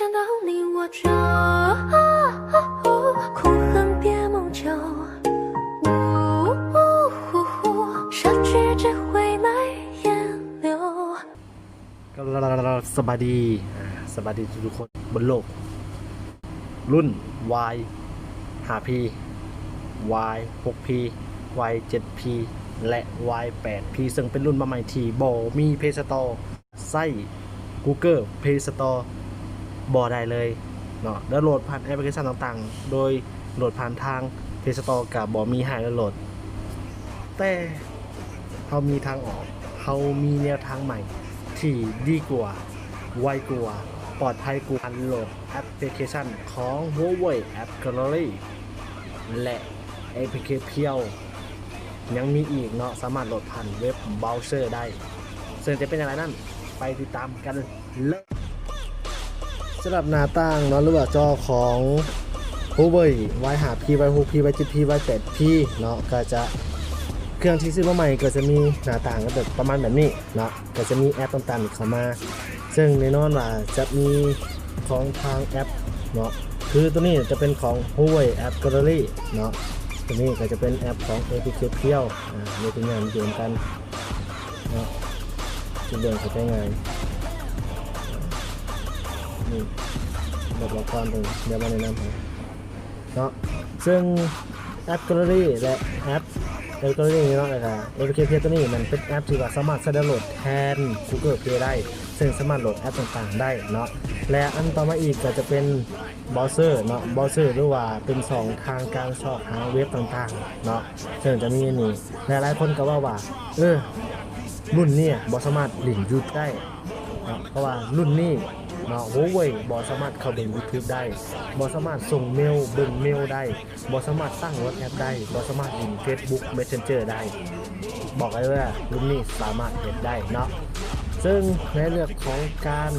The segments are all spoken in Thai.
想到你我就苦恨别梦久，呜呜呼呼，失去只会来眼流。 ก็สบายดีอ่าสบายดีทุกๆคนบนโลก รุ่น Y 5P Y 6P Y 7P และ Y 8P ซึ่งเป็นรุ่นมาใหม่ที่บอมี Play Store ไส้ Google Play Store บอได้เลยเนาะแล้วโหลดผ่านแอปพลิเคชันต่างๆ โดยโหลดผ่านทาง Play Store กับบอมีให้แล้วโหลด แต่เขามีทางออกเขามีแนวทางใหม่ ที่ดีกว่า ไวกว่า ปลอดภัยกว่าการโหลดแอปพลิเคชันของ Huawei App Gallery และแอปพลิเคชันเพียวยังมีอีกเนาะสามารถโหลดผ่านเว็บเบราว์เซอร์ได้ ซึ่งจะเป็นอย่างไรนั่น ไปติดตามกันเลย สำหรับหน้าตั้งเนาะหรือว่าจอของ Huawei Y 5 P Y 6 P Y 7 P Y 8 P เป็ดพีเนาะก็จะเครื่องที่ซื้อมาใหม่ก็จะมีหน้าต่างก็แบบประมาณแบบนี้เนาะก็จะมีแอปต่างๆเข้ามา ซึ่งแน่นอนว่าจะมีของทางแอปเนาะคือตัวนี้จะเป็นของ Huawei App Gallery เนาะตัวนี้ก็จะเป็นแอปของ APK เพียวอ่ามีเป็นงานเดียวกันเนาะจุดเด่นเขาใช้งาน นี่บบละครตรงเดี๋ยวมาแนะนำให้เนาะซึ่งแอป Gallery และแอปแอป Gallery เนาะนะครับ APK เพีตัวนี้มันเป็นแอปที่ว่าสามารถดาวน์โหลดแทน Google Play ได้ ซึ่งสามารถโหลดแอปต่างๆ ได้เนาะและอันต่อมาอีกก็จะเป็นเบราว์เซอร์เนาะเบราว์เซอร์หรือว่าเป็นสองทางการสอบหาเว็บต่างๆเนาะซึ่งจะมีนนี้และหลายคนก็ว่าว่าเออรุ่นนี้บ่สามารถหลินยูทได้เนาะเพราะว่ารุ่นนี้ เนาะ Huawei บ่สามารถเข้าเบิ่ง YouTube ได้บ่สามารถส่งเมลเบิ่งเมลได้บ่สามารถตั้ง WhatsApp ได้บ่สามารถยิง Facebook Messenger ได้ บอกเลยว่ารุ่นนี้สามารถเห็นได้เนาะซึ่งในเรื่องของการ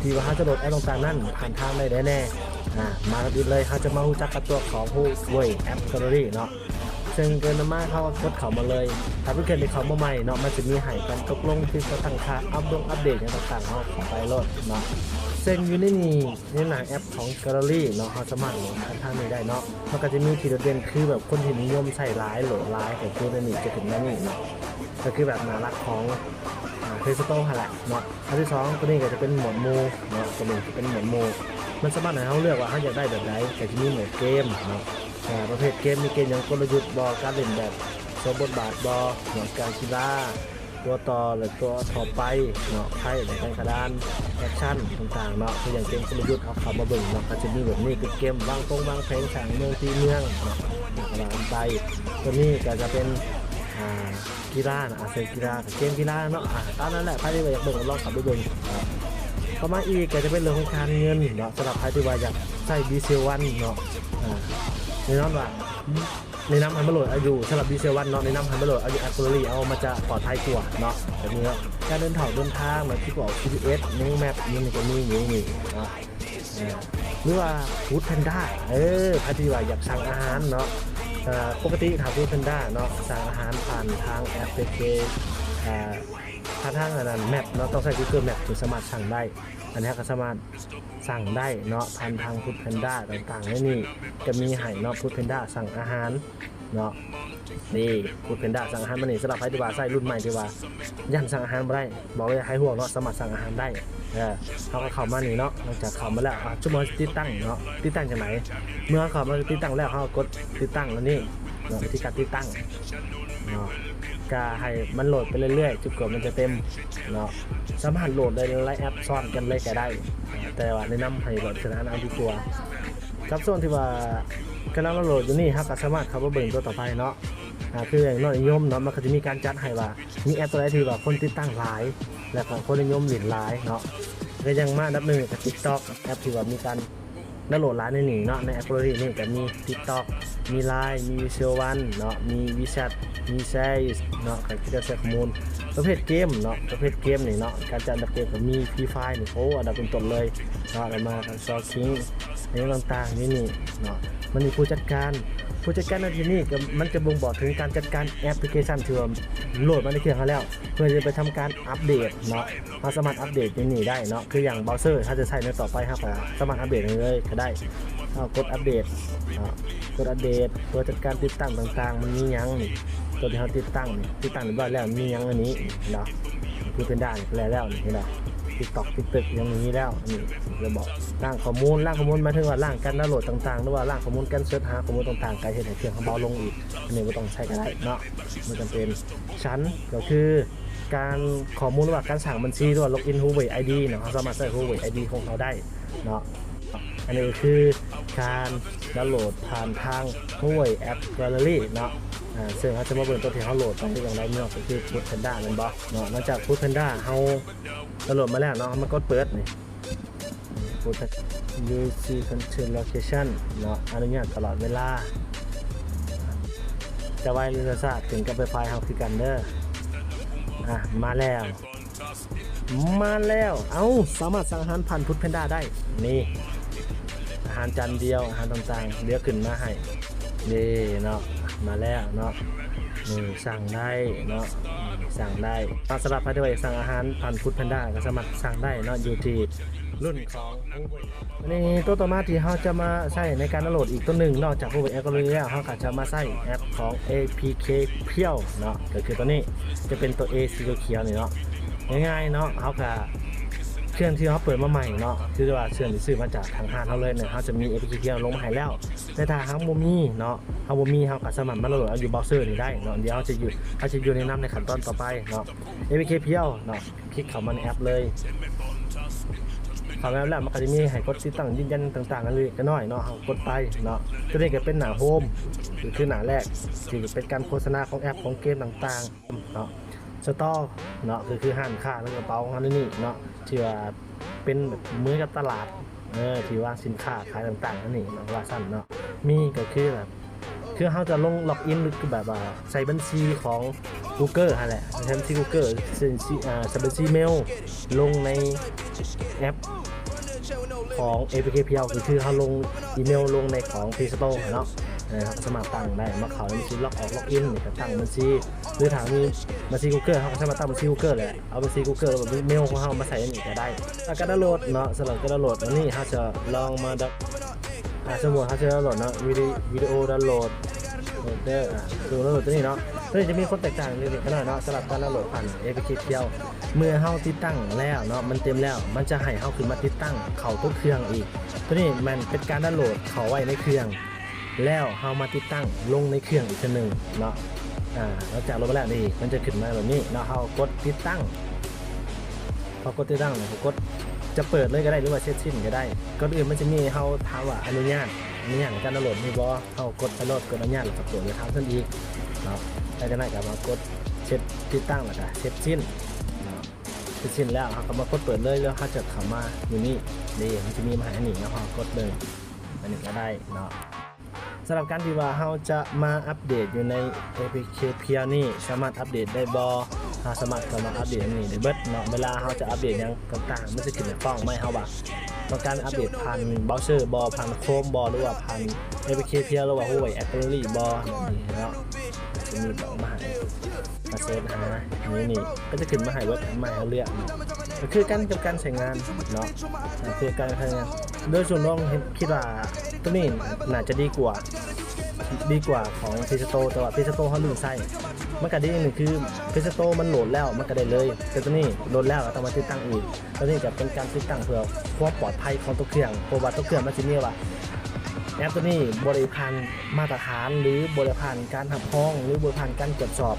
ที่ว่าเขาจะโหลดแอปต่างๆนั่นผ่านทางได้แน่ๆอ่มากันอีกเลยเขาจะมารู้จักกับตัวของผู้เวยแอป Gallery เนาะ ซึ่งเกินมากเข้ากดเขามาเลยถ้าเพิ่งเกิดในเขามาใหม่เนาะมันจะมีให้กันตกลงที่เขาตั้งค่าอัปดงอัปเดตอย่างต่างๆเขาขอไปโลดเนาะเซึ่งอยู่ในนี้ในหนังแอปของ Gallery เนาะเขาสามารถโหลดผ่านทางนี้ได้เนาะมันก็จะมีทีโดเด่นคือแบบคนที่นิยมใส่ร้ายโหลดร้ายแต่คือในนี้จะถึงนั่นนี่เนาะก็คือแบบน่ารักของเพสต้ค่ะแหละเนาะอันที่สองตัวนี้ก็จะเป็นหมวดหมูเนาะตัวนี้จะเป็นหมวดหมูมันสามารถให้เขาเลือกว่าเขาอยากได้แบบไหนแต่ที่นี่หมวดเกมเนาะ ประเภทเกมมีเกมอย่างกลยุทธ์บอการเล่นแบบโซบทบาทบอเนาะการกีฬาตัวต่อหรือตัวต่อไปเนาะไพ่ในการกระดานแอคชั่นต่างๆเนาะคืออย่างเกมกลยุทธ์เอาเขามาเบิ่งเนาะก็จะมีแบบนี้คือเกมวางตรงวางแผนแข่งเมืองทีเมืองเนาะกระดานไปตัวนี้ก็จะเป็นกีฬานะอาเซนกีฬาเกมกีฬาเนาะตามนั้นแหละใครที่ว่าอยากเบิ่งลองขับไปเบิ่งครับต่อมาอีกก็จะเป็นเรื่องของการเงินเนาะสำหรับใครที่ว่าอยากใช้ดีเซลวันเนาะ ในนั้นว่าในน้ำฮันเบอร์โหลดอายุสำหรับดีเซลวันเนาะในน้ำฮันเบอร์โหลดอายุแอปเปิลลี่เอามาจะปลอดภัยกว่าเนาะแบบนี้เนาะการเดินทาเดินทางแบบที่บอก GPS นิ้วแมปนี่มันจะมีอยู่นี่เนาะอ่าหรือว่าฟู้ดแพนด้าเออใครที่ว่าอยากสั่งอาหารเนาะปกติทางฟู้ดแพนด้าเนาะสั่งอาหารผ่านทางแอปพลิเคชัน ผ่านทางอันนั้นแมปเนาะต้องใช้ Google Map ถึงสามารถสั่งได้ อันนี้ก็สามารถสั่งได้เนาะผ่านทางฟู้ดแพนด้าต่างๆในนี่จะมีให้เนาะฟู้ดแพนด้าสั่งอาหารเนาะนี่ฟู้ดแพนด้าสั่งอาหารมานี่สำหรับใครที่ว่าใส่รุ่นใหม่ที่ว่ายันสั่งอาหารบ่ได้บอกเลยให้ห่วงเนาะสามารถสั่งอาหารได้เออเขาก็เข้ามานี่เนาะหลังจากเข้ามาแล้วอะชั่วโมงติดตั้งเนาะติดตั้งจากไหน เมื่อเข้ามาติดตั้งแล้วเขาก็กดติดตั้งแล้วนี่เนาะวิธีการติดตั้งเนาะ ก็ให้มันโหลดไปเรื่อยๆจนกว่ามันจะเต็มเนาะสามารถโหลดได้หลายแอปซ้อนกันเลยก็ได้ แต่ว่าแนะนำให้โหลดชนะอันที่กลัวครับส่วนที่ว่ากำลังโหลดอยู่นี่ครับก็สามารถเข้าไปเบิ่งตัวต่อไปเนาะคืออย่างน้อยนิยมเนาะมันก็จะมีการจัดให้ว่ามีแอปตัวใดที่ว่าคนติดตั้งหลาย แล้วก็คนนิยมหลินหลายเนาะก็ยังมาอันดับหนึ่งกับ TikTok แอปที่ว่ามีการ ดาวน์โหลดร้านในนี่เนาะใน Apple นี่ก็มี TikTok มี Line มีวิเซวันเนาะมีวิแชทมี s a เนาะใครที่จะใช้ข้อมูลประเภทเกมเนาะประเภทเกมนี่เนาะการจัดอันดับเกมก็มีฟรีไฟนี่โอ้อันดับเป็นต้นเลยเนาะแล้วมาทางซอคิงอะไรต่างๆนี่นี่เนาะมันมีผู้จัดการ ผู้จัดการในที่นี่ก็มันจะบ่งบอกถึงการจัดการแอปพลิเคชันเที่ว่าโหลดมาในเครื่องเขาแล้ว เพื่อจะไปทำการอัปเดตเนาะเราสามารถอัปเดตนี่นี่ได้เนาะคืออย่างเบราว์เซอร์ถ้าจะใช้ในต่อไปครับก็สามารถอัปเดตเลยก็ได้กดอัปเดตกดอัปเดตตัวจัดการติดตั้งต่างๆ มันมียังนี่ตัวที่เขาติดตั้งติดตั้งเรียบร้อยแล้วมียังอันนี้เนาะคือเป็นด้านแล้วแล้วนี่เนาะ ติ๊กตอกติ๊กตึกยังมีแล้วนี่จะบอกร่างข้อมูลร่างข้อมูลมาถึงว่าร่างการดาวน์โหลดต่างๆหรือว่าร่างข้อมูลการเสิร์ชหาข้อมูลต่างๆการเห็นให้เครื่องเขาเบาลงอีกอันนี้ไม่ต้องใช้ก็ได้เนาะมันจำเป็นชั้นก็คือการข้อมูลหรือว่าการสั่งบัญชีหรือว่าล็อกอิน Huawei ID เนาะเขาสามารถใส่ Huawei ID ของเขาได้เนาะอันนี้คือการดาวน์โหลดผ่านทาง Huawei App Gallery เนาะ อ่าซึ่งเขาจะมาเบิ่งตัวที่เขาโหลดไปอย่างไรเนาะก็คือ Food Panda แมันบ่เนาะนอกจาก Food Panda เขาโหลดมาแล้วเนาะมันก็เปิดนี่ Food Panda UC Control Location เนาะอนุญาตตลอดเวลาจะไว้ลิขศาสตร์ถึงกับไปไฟล์เฮาคือกันเด้ออะมาแล้ว มาแล้ว เอ้าสามารถสั่งอาหารผ่านพุทธแพนด้าได้ นี่ อาหารจานเดียว อาหารต่างๆเดี๋ยวขึ้นมาให้นี่เนาะ มาแล้วเนาะนี่สั่งได้เนาะสั่งได้ตาสำหรับใครที่ว่าอยากสั่งอาหารผ่านพุทธแพนด้าก็สามารถสั่งได้เนาะอยู่ที่รุ่นของอันนี้ตัวต่อมาที่เราจะมาใช้ในการดาวโหลดอีกตัวหนึ่งนอกจากพวกแอปกรณีแล้วเราก็จะมาใช้แอปของ APK เพียวเนาะก็คือตัวนี้จะเป็นตัว A สีเขียวนี่เนาะง่ายๆเนาะเขาก็เครื่องที่เขาเปิดมาใหม่เนาะคือว่าเครื่องที่ซื้อมาจากทางห้างเขาเลยเนี่ยเขาจะมี APK ลงมาให้แล้ว แต่ถ้าเขาบ่มีเนาะเขาบ่มีเขาก็สามารถมาโหลดเอาอยู่เบราว์เซอร์นี่ได้เนาะเดี๋ยวเขาจะอยู่เขาจะอยู่ในน้ำในขั้นตอนต่อไปเนาะ APK เพียวเนาะคลิกเข้ามาในแอปเลยเข้ามาแล้วมันก็จะมีให้กดติดตั้งยืนยันต่างๆกันเลยกันหน่อยเนาะเขากดไปเนาะตัวนี้ก็เป็นหน้าโฮมคือคือหน้าแรกที่เป็นการโฆษณาของแอปของเกมต่างๆเนาะสตอเนาะคือคือห้างค้าแล้วกระเป๋าของนี่เนาะที่ว่าเป็นแบบเหมือนกับตลาดเออที่ว่าสินค้าขายต่างๆนั่นนี่เว่าสั้นเนาะ มีก็คือแบบคือเขาจะลงล็อกอินหรือแบบว่าใส่บัญชีของ Google ฮะแหละใช้บัญชี Google ใส่บัญชีอ่าใส่บัญชีเมลลงในแอปของ APK เพียวคือเขาลงอีเมลลงในของ Play Store เนาะนะครับสามารตั้งได้มาเขาในบัญชีล็อกออกล็อกอินก็ตั้งบัญชีหรือถามมีบัญชี Google เขาก็สามารถตั้งบัญชี Google แหละเอาบัญชี Google แล้วก็เมลของเขามาใส่ในนี้ก็ได้แล้วก็ดาวน์โหลดเนาะสำหรับการดาวน์โหลดอันนี้เขาจะลองมาดับ อ่าสมมติเขาจะดาวน์โหลดเนาะวิดีวิดีโอดาวน์โหลดโหลดเดอร์อะดูดาวน์โหลดตัวนี้เนาะตัวนี้จะมีคนแตกต่างเล็กๆน้อยๆเนาะสำหรับการดาวน์โหลดผ่าน APK เพียว เมื่อเฮาติดตั้งแล้วเนาะมันเต็มแล้ว มันจะให้เฮาขึ้นมาติดตั้งเข้าทุกเครื่องอีก ตัวนี้มันเป็นการดาวน์โหลดเข้าไว้ในเครื่อง แล้วเฮามาติดตั้งลงในเครื่องอีกทีหนึ่งเนาะอ่าหลังจากลงไปแล้วนี่มันจะขึ้นมาแบบนี้เนาะเฮากดติดตั้งพอกดติดตั้งเนี่ยเขากด จะเปิดเลยก็ได้หรือว่าเซตชิ้นก็ได้ก่อนอื่นมันจะมีเฮาถามว่าอนุญาตอนุญาตในการดาวน์โหลดมีบ่เฮากดไปโหลดกดอนุญาตแล้วก็กดเลยทำขึ้นอีกเนาะแล้วจากนั้นก็มากดเซตติดตั้งแล้วก็เซตชิ้นเสร็จสิ้นแล้วเขาก็มากดเปิดเลยแล้วเขาจะเข้ามาอยู่นี่ดีมันจะมีมาให้หนีแล้วเขากดเลยอันนี้ก็ได้เนาะสำหรับการที่ว่าเขาจะมาอัปเดตอยู่ใน APK เพียนี่สามารถอัปเดตได้บอ เขาสามารถเข้ามาอัปเดตอันนี้ได้เบิดเนาะเวลาเขาจะอัปเดตหยังต่างๆมันจะขึ้นในกล้องไม่เขาว่าต้องการอัปเดตผ่านเบราว์เซอร์บอผ่านโครมบอหรือว่าผ่าน APK เพียหรือว่า Huawei a p p l e บอนี่เนาะจะมีบอกมาให้มาเซิร์ชหานี่นี่ก็จะขึ้นมาให้เว็บใหม่ให้เลือกก็คือการกับการใช้งานเนาะคือการใช้งานโดยส่วนรวมคิดว่าตัวนี้น่าจะดีกว่าดีกว่าของพิซโตแต่ว่าพิซโตเขาลืมใส่ มันก็ดีอย่างหนึ่งคือพิซโตมันโหลดแล้วมันก็ได้เลย แต่ตัวนี้โหลดแล้วก็ต้องมาติดตั้งอีกตัวนี้จะเป็นการติดตั้งเพื่อความปลอดภัยของตัวเครื่องเพราะว่าตัวเครื่องมันจะมีว่าแอปตัวนี้บริพันธ์มาตรฐานหรือบริพันธ์การทำห้อง หรือบริพันธ์การตรวจสอบ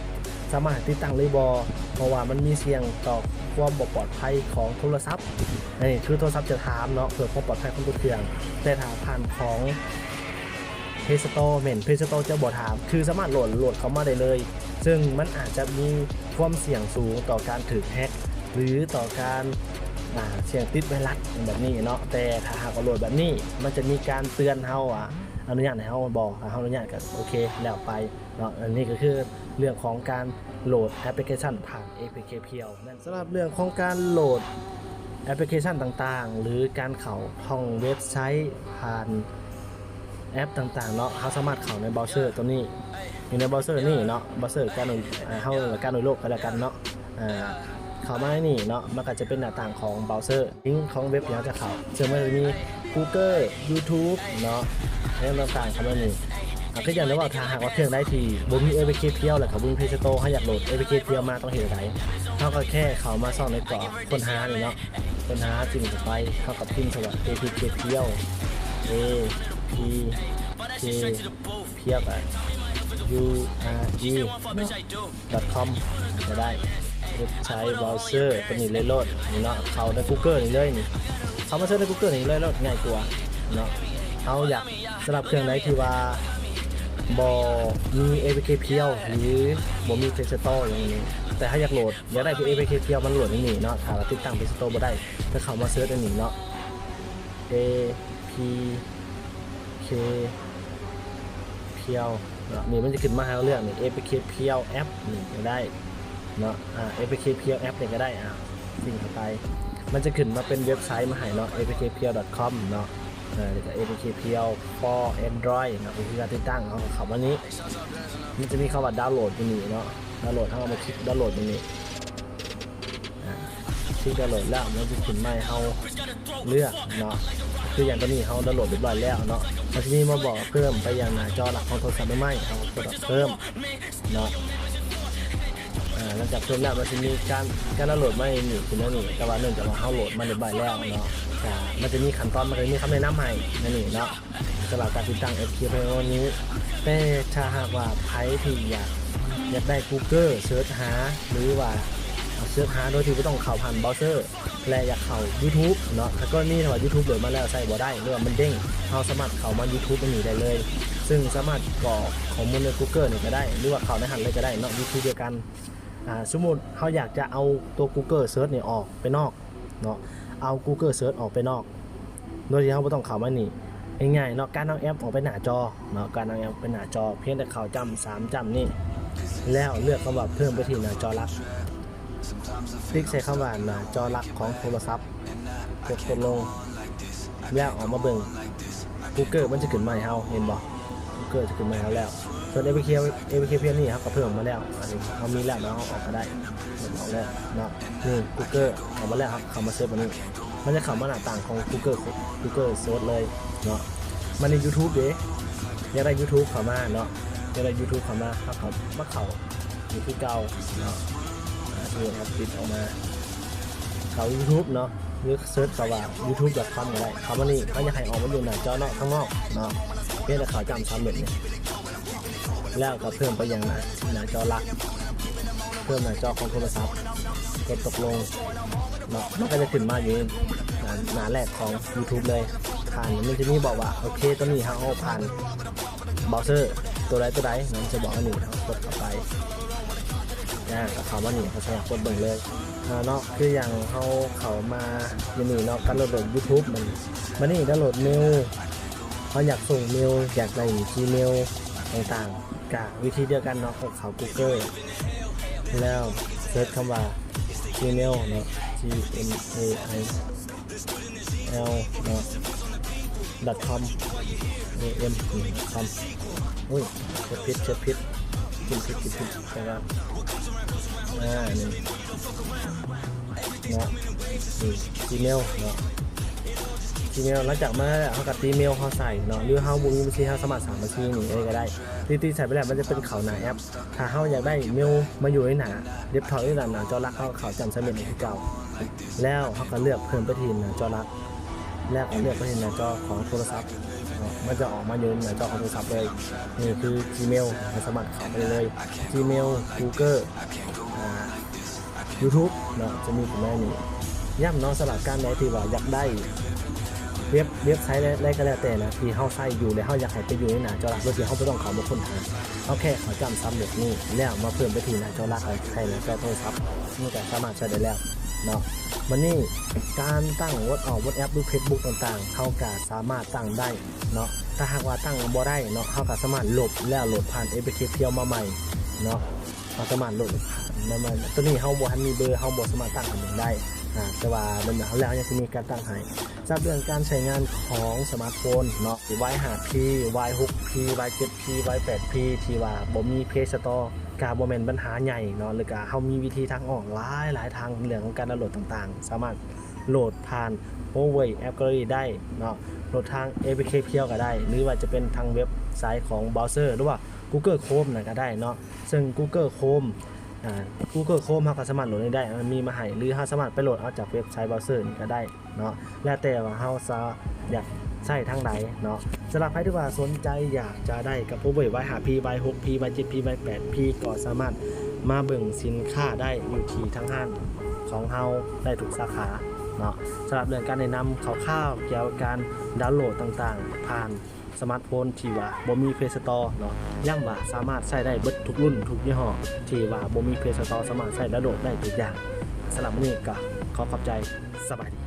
สามารถติดตั้งเลยบอเพราะว่ามันมีเสี่ยงต่อความบ่ปลอดภัยของโทรศัพท์นี่คือโทรศัพท์จะถามเนาะเพื่อความปลอดภัยของตัวเครื่องแต่ถ้าผ่านของ เพจสโตเมนเพจสโตจะบ่ถาม คือสามารถโหลดโหลดเข้ามาได้เลย ซึ่งมันอาจจะมีความเสี่ยงสูงต่อการถูกแฮ็กหรือต่อการเสียงติดไวรัสแบบนี้เนาะแต่ถ้าหากว่าโหลดแบบนี้มันจะมีการเตือนเฮาอะอนุญาตให้เฮาบอกเฮาอนุญาตก็โอเคแล้วไปเนาะอันนี้ก็คือเรื่องของการโหลดแอปพลิเคชันผ่าน APK เพียวนั่นสำหรับเรื่องของการโหลดแอปพลิเคชันต่างๆ หรือการเข้าท่องเว็บไซต์ผ่าน แอปต่างๆเนาะเขาสามารถเข้าในเบราว์เซอร์ตัวนี้ อยู่ในเบราว์เซอร์นี่เนาะเบราว์เซอร์การโดยเข้าการโดยโลกก็แล้วกันเนาะเข้ามาในนี่เนาะมันก็จะเป็นหน้าต่างของเบราว์เซอร์ลิงก์ของเว็บที่เราจะเข้าซึ่งมันจะมี Google YouTube เนาะแล้วต่างๆเข้ามานี่ก็อย่างที่ว่าถ้าหากว่าเครื่องได้ทีบ่มี APK เพียวแหล้วกับบ่มี Play Store เขาอยากโหลด APK เพียวมาต้องเห็นอะไรเขาก็แค่เข้ามาซ่อนในกรอบคนหานี่เนาะคนหาจิ้มเข้าไปเข้ากับพิมพ์สวัสดิ์ APK เพียว A P K เพียวอะ u r e com จะได้เว็บใช้เบราว์เซอร์เป็นนี่เลยโหลดนี่เนาะเขาใน Google นี่เลยนี่เขามาเซิร์ชใน Google นี่เลยโหลดง่ายกว่าเนาะเอาอยากสำหรับเครื่องไหนที่ว่าบอมี APK เพียวหรือบอมี Play Store อย่างนี้ แต่ถ้าอยากโหลดอยากได้คือ APK เพียวมันโหลดในนี่เนาะถ้าเราติดตั้ง Play Store บ่ได้ถ้าเขามาเซิร์ชในนี่เนาะ A P K เพียวเนาะนี่มันจะขึ้นมาให้เราเลือกนี่ APK เพียวแอปนี่ก็ได้เนาะอ่า APK เพียวแอปเนี่ก็ได้อ่าสิ่งเข้าไป มันจะขึ้นมาเป็นเว็บไซต์มาให้เนาะ apkpl.com เนาะเออนี่ก็ apk เพียว for android เนาะวิธีการติดตั้งเขาคำว่านี้ มันจะมีคำว่าดาวน์โหลดอยู่นี่เนาะดาวน์โหลดถ้าเรามาคลิกดาวน์โหลดอยู่นี่คลิกดาวน์โหลดแล้วมันจะขึ้นมาให้เราเลือกเนาะ คืออย่างตอนนี้เขาดาวน์โหลดเรียบร้อยแล้วเนาะแล้วทีนี้มาบอกเพิ่มไปยังหน้าจอหลักของโทรศัพท์ได้ไหมเอากดเพิ่มเนาะหลังจากเพิ่มแล้วมันจะมีการการดาวน์โหลดไม่หนี่คือนั่นนี่แต่ว่าเนื่องจากว่าเขาโหลดมาเรียบร้อยแล้วเนาะอ่มันจะมีขั้นตอนมันจะมีคำแนะนำให้นั่นนี่เนาะสำหรับการติดตั้ง FQ เพลงนี้แต่ถ้าหากว่าใครที่อยากอยากได้ Google เสิร์ชหาหรือว่า เสิร์ชหาโดยที่ไม่ต้องเข้าผ่านเบราว์เซอร์ และอยากเข้า YouTube เนาะถ้าก็นี่ถ้าว่า YouTube โหลดมาแล้วใส่บ่ได้หรือว่ามันเด้งเราสามารถเข้ามา YouTube มันนี่ได้เลย ซึ่งสามารถกรอกข้อมูลใน Google นี่ก็ได้ หรือว่าเข้าในหันเลยก็ได้เนาะ YouTube เดียวกันอ่าสมมติเขาอยากจะเอาตัว Google Search นี่ออกไปนอกเนาะเอา Google Search ออกไปนอก โดยที่เขาไม่ต้องเข้ามานี่ง่ายๆเนาะการเอาแอปออกไปหน้าจอเนาะการเอาแอปไปหน้าจอ เพียงแต่เข่าจำสามจำนี่แล้วเลือกคำว่าเพิ่มไปที่หน้าจอลัก คลิกใช้คำว่าหน้าจอหลักของโทรศัพท์กดกดลงแล้วออกมาเบิ่ง Google มันจะขึ้นมาให้เฮาเห็นบ่ Google จะขึ้นมาให้เฮาแล้วส่วน APK APK เพียงนี่ครับก็เพิ่มมาแล้วอันนี้เขามีแล้วเนาะออกก็ได้เพิ่มออกแล้วเนาะนี่ Google ออกมาแล้วครับเข้ามาเซิร์ชอันนี้มันจะเข้ามาหน้าต่างของ Google Google เซิร์ชเลยเนาะมันใน YouTube เด้อยากได้ YouTube เข้ามาเนาะอยากได้ YouTube เข้ามาครับเขามาเข้าอยู่ที่เก่าเนาะ นี่ครับติดออกมาเขา YouTube เนาะหรือเซิร์ชคำว่า youtube.com ก็ได้คำว่านี่เขาอยากให้ออกมาอยู่หน้าจอนอกข้างนอกเนาะเพียงแต่เขาจำซ้ำแบบนี้แล้วก็เพิ่มไปย่างหน้าหน้าจอหลัก เพิ่มหน้าจอของโทรศัพท์กดตกลงเนาะมันก็จะขึ้นมาอยู่หน้าหนาแรกของ YouTube เลยผ่านมันจะมีบอกว่าโอเคตัวนี้เขาเอาผ่านเบราว์เซอร์ตัวใดตัวใดมันจะบอกว่านี่เขากดเข้าไป นะก็เขามาหนีเขาใช้กดเบิ่งเลยเนาะคืออย่างเขาเขามาอยู่นี่เนาะการโหลด YouTube มันมันนี่ดาวน์โหลดเมลเขาอยากส่งเมลอยากได้ Gmail ต่างๆกะวิธีเดียวกันเนาะก็เขา Google แล้วเซิร์ชคำว่า Gmail เนาะ G M A I L เนาะ .com A M com อุ้ยเช็ดพิษเช็ดพิษกินพิษกินพิษแต่ว่า อ่านี่เนาะนี่ Gmail เนาะ Gmail หลังจากมาแล้วเขากับ Gmail เขาใส่เนาะหรือเขาบุมีบัญชีเขาสมัครสามบัญชีนี่เลยก็ได้ที่ที่ใส่ไปแล้วมันจะเป็นเขาหนาแอปถ้าเขาอยากได้เมลมาอยู่ในหนาเด็บถอยในหนาหนาจอรักเขาเขาจำสำเร็จในที่เก่าแล้วเขาก็เลือกเพิ่มไปที่หนาจอรักแล้วก็เลือกไปที่หนาจอของโทรศัพท์เนาะมันจะออกมาอยู่ในจอของโทรศัพท์เลยนี่คือ Gmail ให้สมัครเข้าไปเลย Gmail Google อ่า YouTube เนาะจะมีถึงแม่นี้ย่ำเนาะสลับการใดที่ว่าอยากได้เว็บเว็บไซต์อะไรก็แล้วแต่นะที่เฮาใช้อยู่แล้วเฮาอยากให้ไปอยู่ในหน้าจอหลักโดยที่เฮาบ่ต้องเข้ามาค้นหาเอาแค่เขาจำซ้ำแบบนี้แล้วมาเพิ่มไปที่หน้าจอหลักใครหน้าจอโทรศัพท์นี่ก็สามารถใช้ได้แล้วเนาะมันนี่การตั้งวอทออกวอทแอปหรือ Facebook ต่างๆเขาก็สามารถตั้งได้เนาะถ้าหากว่าตั้งบ่ได้เนาะเขาก็สามารถลบแล้วโหลดผ่าน APK เพียวมาใหม่เนาะ เขาสามารถโหลดผ่านมาใหม่ตัวนี้เฮาบ่ทันมีเบอร์เฮาบ่สามารถตั้งให้มันได้อ่าแต่ว่ามันเขาแล้วยังสิมีการตั้งให้ทราบเรื่องการใช้งานของสมาร์ทโฟนเนาะ Y5P Y6P Y7P Y8P ที่ว่าบ่มี Play Store กาบ่แม่นปัญหาใหญ่เนาะหรือก็เฮามีวิธีทางออกหลายหลายทางเรื่องของการดาวน์โหลดต่างๆ สามารถโหลดผ่าน Huawei App Gallery ได้เนาะโหลดทาง APK เพียวก็ได้ หรือว่าจะเป็นทางเว็บไซต์ของเบราว์เซอร์หรือว่า Google Chrome นะก็ได้เนาะซึ่ง Google Chrome อ่า Google Chrome เราก็สามารถโหลดได้ มันมีมาให้หรือเราสามารถไปโหลดเอาจากเว็บไซต์เบราว์เซอร์นี่ก็ได้เนาะ แล้วแต่ว่าเราจะอยากใช้ทางไหนเนาะสำหรับใครที่ว่าสนใจอยากจะได้กับ Huawei Y5P Y6P Y7P Y8P ก็สามารถมาเบิ่งสินค้าได้อยู่ที่ทั้งห้างของเฮาได้ทุกสาขาเนาะสำหรับเรื่องการแนะนำคร่าวๆเกี่ยวกับการดาวน์โหลดต่างๆ ผ่าน สมาร์ทโฟนที่ว่าบ่มี Play Store เนาะย่ำว่าสามารถใช้ได้เบิดทุกรุ่นทุกยี่ห้อที่ว่าบ่มี Play Store สามารถใช้ระโดดได้ทุกอย่างสำหรับวันนี้ก็ขอขอบใจสบายดี